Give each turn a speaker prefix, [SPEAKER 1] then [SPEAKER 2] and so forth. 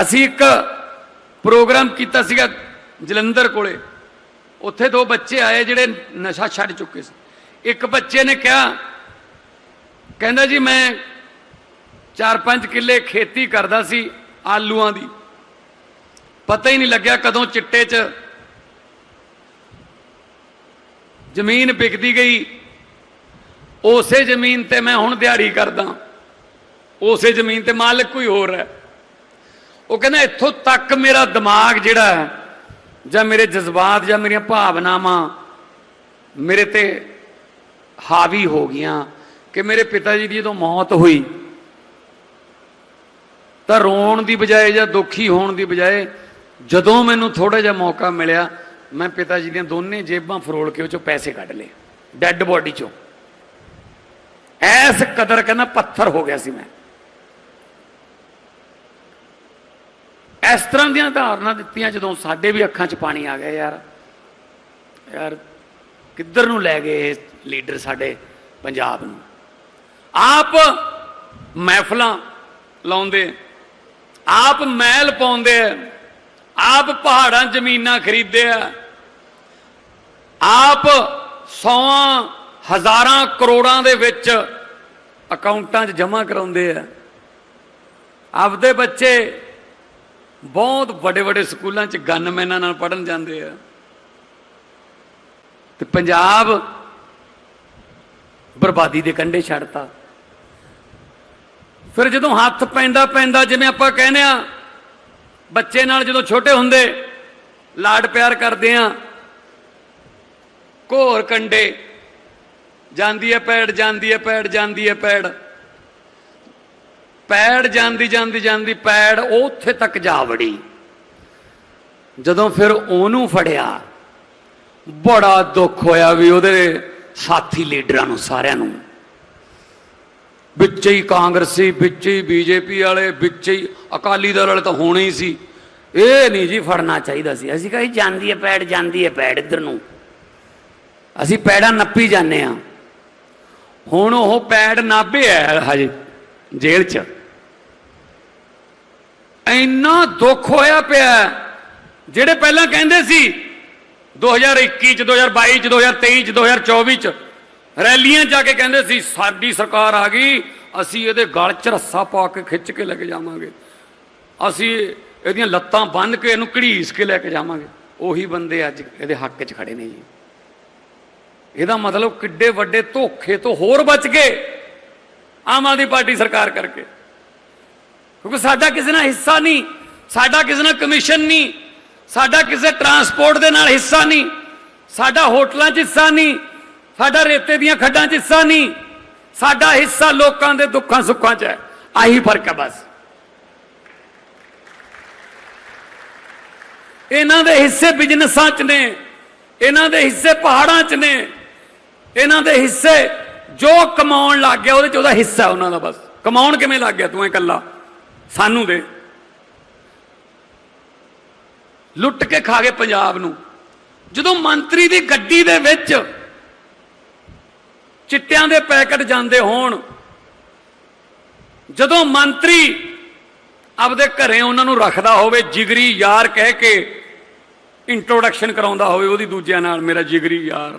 [SPEAKER 1] ਅਸੀਂ ਇੱਕ ਪ੍ਰੋਗਰਾਮ ਕੀਤਾ ਸੀਗਾ ਜਲੰਧਰ ਕੋਲੇ। ਉੱਥੇ ਦੋ ਬੱਚੇ ਆਏ ਜਿਹੜੇ ਨਸ਼ਾ ਛੱਡ ਚੁੱਕੇ ਸੀ। ਇੱਕ ਬੱਚੇ ਨੇ ਕਿਹਾ, ਕਹਿੰਦਾ ਜੀ, ਮੈਂ 4-5 ਕਿੱਲੇ ਖੇਤੀ ਕਰਦਾ ਸੀ ਆਲੂਆਂ ਦੀ। ਪਤਾ ਹੀ ਨਹੀਂ ਲੱਗਿਆ ਕਦੋਂ ਚਿੱਟੇ 'ਚ ਜ਼ਮੀਨ ਵਿਕਦੀ ਗਈ। ਉਸੇ ਜ਼ਮੀਨ ਤੇ ਮੈਂ ਹੁਣ ਦਿਹਾੜੀ ਕਰਦਾ। ਉਸੇ ਜ਼ਮੀਨ ਤੇ ਮਾਲਕ ਕੋਈ ਹੋਰ ਹੈ। ਉਹ ਕਹਿੰਦਾ, ਇੱਥੋਂ ਤੱਕ ਮੇਰਾ ਦਿਮਾਗ ਜਿਹੜਾ ਜਾਂ ਮੇਰੇ ਜਜ਼ਬਾਤ, ਜਾਂ ਮੇਰੀਆਂ ਭਾਵਨਾਵਾਂ ਮੇਰੇ ਤੇ ਹਾਵੀ ਹੋ ਗਈਆਂ ਕਿ ਮੇਰੇ ਪਿਤਾ ਜੀ ਦੀ ਜਦੋਂ ਮੌਤ ਹੋਈ, ਤਾਂ ਰੋਣ ਦੀ ਬਜਾਏ ਜਾਂ ਦੁਖੀ ਹੋਣ ਦੀ ਬਜਾਏ ਜਦੋਂ ਮੈਨੂੰ ਥੋੜਾ ਜਿਹਾ ਮੌਕਾ ਮਿਲਿਆ, ਮੈਂ ਪਿਤਾ ਜੀ ਦੀਆਂ ਦੋਨੇ ਜੇਬਾਂ ਫਰੋਲ ਕੇ ਉਹ ਚੋਂ ਪੈਸੇ ਕੱਢ ਲਏ, ਡੈੱਡ ਬੋਡੀ ਚੋਂ। ਐਸ ਕਦਰ ਕਹਿੰਦਾ ਪੱਥਰ ਹੋ ਗਿਆ ਸੀ ਮੈਂ। ਇਸ ਤਰ੍ਹਾਂ ਦੀਆਂ ਧਾਰਨਾ ਦਿੱਤੀਆਂ ਜਦੋਂ ਸਾਡੇ ਵੀ ਅੱਖਾਂ 'ਚ ਪਾਣੀ ਆ ਗਿਆ ਯਾਰ। ਯਾਰ, ਕਿੱਧਰ ਨੂੰ ਲੈ ਗਏ ਇਹ ਲੀਡਰ ਸਾਡੇ ਪੰਜਾਬ ਨੂੰ? ਆਪ ਮਹਿਫਲਾਂ ਲਾਉਂਦੇ, ਆਪ ਮਹਿਲ ਪਾਉਂਦੇ ਆ, ਆਪ ਪਹਾੜਾਂ ਜ਼ਮੀਨਾਂ ਖਰੀਦਦੇ ਆ, ਆਪ ਸੌਆਂ ਹਜ਼ਾਰਾਂ ਕਰੋੜਾਂ ਦੇ ਵਿੱਚ ਅਕਾਊਂਟਾਂ 'ਚ ਜਮ੍ਹਾਂ ਕਰਾਉਂਦੇ ਆ। ਆਪਦੇ ਬੱਚੇ ਬਹੁਤ ਵੱਡੇ ਵੱਡੇ ਸਕੂਲਾਂ 'ਚ ਗਨਮੈਨਾਂ ਨਾਲ ਪੜਨ ਜਾਂਦੇ ਆ। ਤੇ ਪੰਜਾਬ ਬਰਬਾਦੀ ਦੇ ਕੰਢੇ ਛੱਡਤਾ। ਫਿਰ ਜਦੋਂ ਹੱਥ ਪੈਂਦਾ ਪੈਂਦਾ ਜਿਵੇਂ ਆਪਾਂ ਕਹਿੰਦੇ ਆ, ਬੱਚੇ ਨਾਲ ਜਦੋਂ ਛੋਟੇ ਹੁੰਦੇ, ਲਾਡ ਪਿਆਰ ਕਰਦੇ ਆ। ਘੋਰ ਕੰਡੇ ਜਾਂਦੀ ਹੈ ਪੈੜ, ਜਾਂਦੀ ਹੈ ਪੈੜ, ਜਾਂਦੀ ਹੈ ਪੈੜ। ਪੈੜ ਜਾਂਦੀ ਜਾਂਦੀ ਜਾਂਦੀ ਪੈੜ ਉੱਥੇ ਤੱਕ ਜਾ ਵੜੀ। ਜਦੋਂ ਫਿਰ ਉਹਨੂੰ ਫੜਿਆ, ਬੜਾ ਦੁੱਖ ਹੋਇਆ ਵੀ ਉਹਦੇ ਸਾਥੀ ਲੀਡਰਾਂ ਨੂੰ ਸਾਰਿਆਂ ਨੂੰ। ਵਿੱਚ ਹੀ ਕਾਂਗਰਸੀ ਵਿੱਚ ਹੀ ਬੀਜੇਪੀ ਵਾਲੇ, ਵਿੱਚ ਹੀ ਅਕਾਲੀ ਦਲ ਵਾਲੇ ਤਾਂ ਹੋਣੇ ਹੀ ਸੀ। ਇਹ ਨਹੀਂ ਜੀ ਫੜਨਾ ਚਾਹੀਦਾ ਸੀ। ਅਸੀਂ ਕਹੀ ਜਾਂਦੀ ਹੈ ਪੈੜ, ਜਾਂਦੀ ਹੈ ਪੈੜ ਇੱਧਰ ਨੂੰ। ਅਸੀਂ ਪੈੜਾਂ ਨੱਪੀ ਜਾਂਦੇ ਆ ਹੁਣ ਉਹ ਪੈੜ ਨਾਭੇ ਹੈ ਹਜੇ ਜੇਲ੍ਹ 'ਚ। ਇੰਨਾ ਦੁੱਖ ਹੋਇਆ ਪਿਆ ਜਿਹੜੇ ਪਹਿਲਾਂ ਕਹਿੰਦੇ ਸੀ 2021 ਚ 2022 ਚ 2023 ਚ 2024 ਚ, ਰੈਲੀਆਂ ਜਾ ਕੇ ਕਹਿੰਦੇ ਸੀ, ਸਾਡੀ ਸਰਕਾਰ ਆ ਗਈ, ਅਸੀਂ ਇਹਦੇ ਗਲ 'ਚ ਰੱਸਾ ਪਾ ਕੇ ਖਿੱਚ ਕੇ ਲੈ ਕੇ ਜਾਵਾਂਗੇ। ਅਸੀਂ ਇਹਦੀਆਂ ਲੱਤਾਂ ਬੰਨ੍ਹ ਕੇ ਇਹਨੂੰ ਘੜੀਸ ਕੇ ਲੈ ਕੇ ਜਾਵਾਂਗੇ। ਉਹੀ ਬੰਦੇ ਅੱਜ ਇਹਦੇ ਹੱਕ 'ਚ ਖੜੇ ਨੇ ਜੀ। ਇਹਦਾ ਮਤਲਬ ਕਿੱਡੇ ਵੱਡੇ ਧੋਖੇ ਤੋਂ ਹੋਰ ਬਚ ਗਏ ਆਮ ਆਦਮੀ ਪਾਰਟੀ ਸਰਕਾਰ ਕਰਕੇ। ਕਿਉਂਕਿ ਸਾਡਾ ਕਿਸੇ ਨਾਲ ਹਿੱਸਾ ਨਹੀਂ, ਸਾਡਾ ਕਿਸੇ ਨਾਲ ਕਮਿਸ਼ਨ ਨਹੀਂ, ਸਾਡਾ ਕਿਸੇ ਟਰਾਂਸਪੋਰਟ ਦੇ ਨਾਲ ਹਿੱਸਾ ਨਹੀਂ, ਸਾਡਾ ਹੋਟਲਾਂ 'ਚ ਹਿੱਸਾ ਨਹੀਂ, ਸਾਡਾ ਰੇਤੇ ਦੀਆਂ ਖੱਡਾਂ 'ਚ ਹਿੱਸਾ ਨਹੀਂ, ਸਾਡਾ ਹਿੱਸਾ ਲੋਕਾਂ ਦੇ ਦੁੱਖਾਂ ਸੁੱਖਾਂ 'ਚ ਹੈ। ਆਹੀ ਫ਼ਰਕ ਹੈ ਬਸ। ਇਹਨਾਂ ਦੇ ਹਿੱਸੇ ਬਿਜ਼ਨਸਾਂ 'ਚ ਨੇ, ਇਹਨਾਂ ਦੇ ਹਿੱਸੇ ਪਹਾੜਾਂ 'ਚ ਨੇ, ਇਹਨਾਂ ਦੇ ਹਿੱਸੇ ਜੋ ਕਮਾਉਣ ਲੱਗ ਗਿਆ ਉਹਦੇ 'ਚ ਉਹਦਾ ਹਿੱਸਾ ਉਹਨਾਂ ਦਾ ਬਸ। ਕਮਾਉਣ ਕਿਵੇਂ ਲੱਗ ਗਿਆ ਤੂੰ ਇਹ ਇਕੱਲਾ? ਸਾਨੂੰ ਦੇ। ਲੁੱਟ ਕੇ ਖਾ ਗਏ ਪੰਜਾਬ ਨੂੰ। ਜਦੋਂ ਮੰਤਰੀ ਦੀ ਗੱਡੀ ਦੇ ਵਿੱਚ ਚਿੱਟਿਆਂ ਦੇ ਪੈਕਟ ਜਾਂਦੇ ਹੋਣ, ਜਦੋਂ ਮੰਤਰੀ ਆਪਦੇ ਘਰੇ ਉਹਨਾਂ ਨੂੰ ਰੱਖਦਾ ਹੋਵੇ, ਜਿਗਰੀ ਯਾਰ ਕਹਿ ਕੇ ਇੰਟਰੋਡਕਸ਼ਨ ਕਰਾਉਂਦਾ ਹੋਵੇ, ਉਹਦੀ ਦੂਜਿਆਂ ਨਾਲ, ਮੇਰਾ ਜਿਗਰੀ ਯਾਰ।